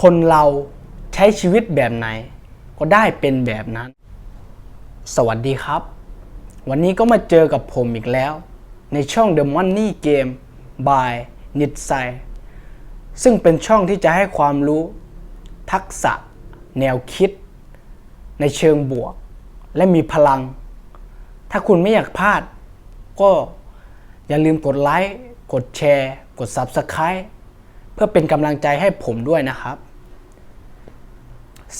คนเราใช้ชีวิตแบบไหน ก็ได้เป็นแบบนั้น สวัสดีครับ วันนี้ก็มาเจอกับผมอีกแล้ว ในช่อง The Money Game by n i t s i ซึ่งเป็นช่องที่จะให้ความรู้ ทักษะ แนวคิด ในเชิงบวก และมีพลัง ถ้าคุณไม่อยากพลาด ก็อย่าลืมกดไลค์ กดแชร์ กด Subscribe เพื่อเป็นกำลังใจให้ผมด้วยนะครับ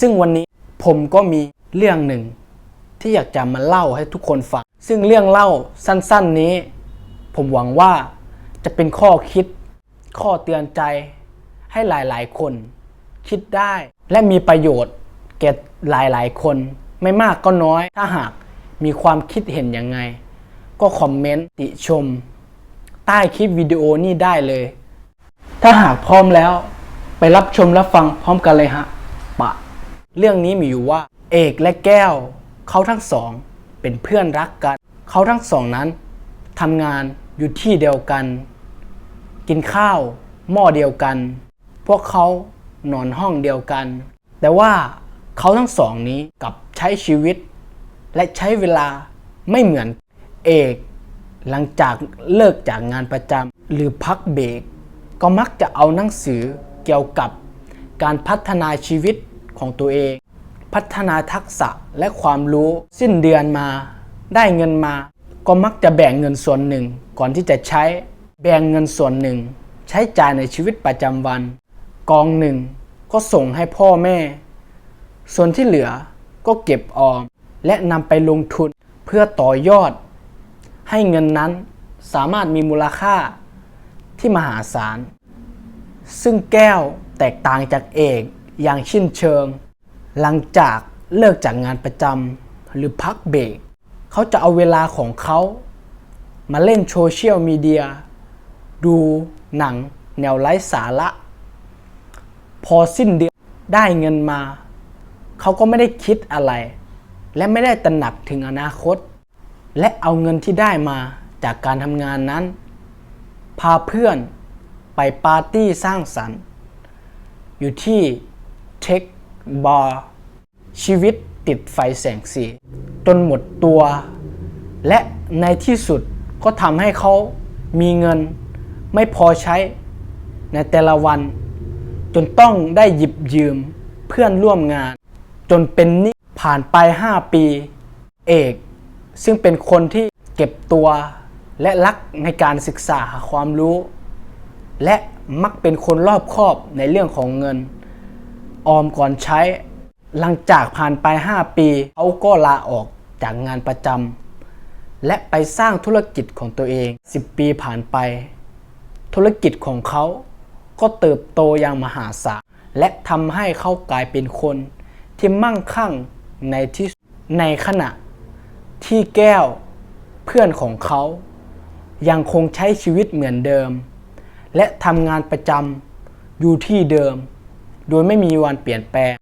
ซึ่งวันนี้ผมก็มีเรื่องหนึ่ง ที่อยากจะมาเล่าให้ทุกคนฟัง ซึ่งเรื่องเล่าสั้นๆนี้ ผมหวังว่าจะเป็นข้อคิด ข้อเตือนใจ ให้หลายๆ คน คิดได้ และมีประโยชน์ แก่หลายๆ คน ไม่มากก็น้อย ถ้าหากมีความคิดเห็นยังไง ก็คอมเมนต์ติชม ใต้คลิปวิดีโอนี้ได้เลย ถ้าหากพร้อมแล้ว ไปรับชมรับฟังพร้อมกันเลยฮะปะ เรื่องนี้มีอยู่ว่า เอกและแก้ว เขาทั้งสองเป็นเพื่อนรักกัน เขาทั้งสองนั้นทำงานอยู่ที่เดียวกัน กินข้าวหม้อเดียวกัน พวกเขานอนห้องเดียวกัน แต่ว่าเขาทั้งสองนี้กับใช้ชีวิต และใช้เวลาไม่เหมือนเอกหลังจากเลิกจากงานประจำหรือพักเบรกก็มักจะเอาหนังสือเกี่ยวกับการพัฒนาชีวิต ของตัวเอง พัฒนาทักษะและความรู้สิ้นเดือนมา ได้เงินมา ก็มักจะแบ่งเงินส่วนหนึ่ง ก่อนที่จะใช้แบ่งเงินส่วนหนึ่ง ใช้จ่ายในชีวิตประจำวัน กองหนึ่งก็ส่งให้พ่อแม่ ส่วนที่เหลือก็เก็บออม และนำไปลงทุนเพื่อต่อยอด ให้เงินนั้นสามารถมีมูลค่าที่มหาศาล ซึ่งแก้วแตกต่างจากเอก อย่างชิ้นเชิง หลังจากเลิกจากงานประจำหรือพักเบรกเขาจะเอาเวลาของเขามาเล่นโซเชียลมีเดีย ดูหนังแนวไร้สาระ พอสิ้นเดือนได้เงินมา เขาก็ไม่ได้คิดอะไร และไม่ได้ตระหนักถึงอนาคต และเอาเงินที่ได้มาจากการทำงานนั้น พาเพื่อนไปปาร์ตี้สร้างสรรค์ อยู่ที่ เทคบาร์ชีวิตติดไฟแสงสีจนหมดตัว และในที่สุดก็ทำให้เขามีเงินไม่พอใช้ในแต่ละวัน จนต้องได้หยิบยืมเพื่อนร่วมงาน จนเป็นหนี้ผ่านไป 5 ปี เอก ซึ่งเป็นคนที่เก็บตัวและรักในการศึกษาหาความรู้ และมักเป็นคนรอบคอบในเรื่องของเงิน ออมก่อนใช้ หลังจากผ่านไป 5 ปีเขาก็ลาออกจากงานประจำและไปสร้างธุรกิจของตัวเอง 10 ปีผ่านไป ธุรกิจของเขาก็เติบโตอย่างมหาศาลและทำให้เขากลายเป็นคนที่มั่งคั่งในที่ในขณะที่แก้วเพื่อนของเขา ยังคงใช้ชีวิตเหมือนเดิม และทำงานประจำอยู่ที่เดิม โดยไม่มีวันเปลี่ยนแปลง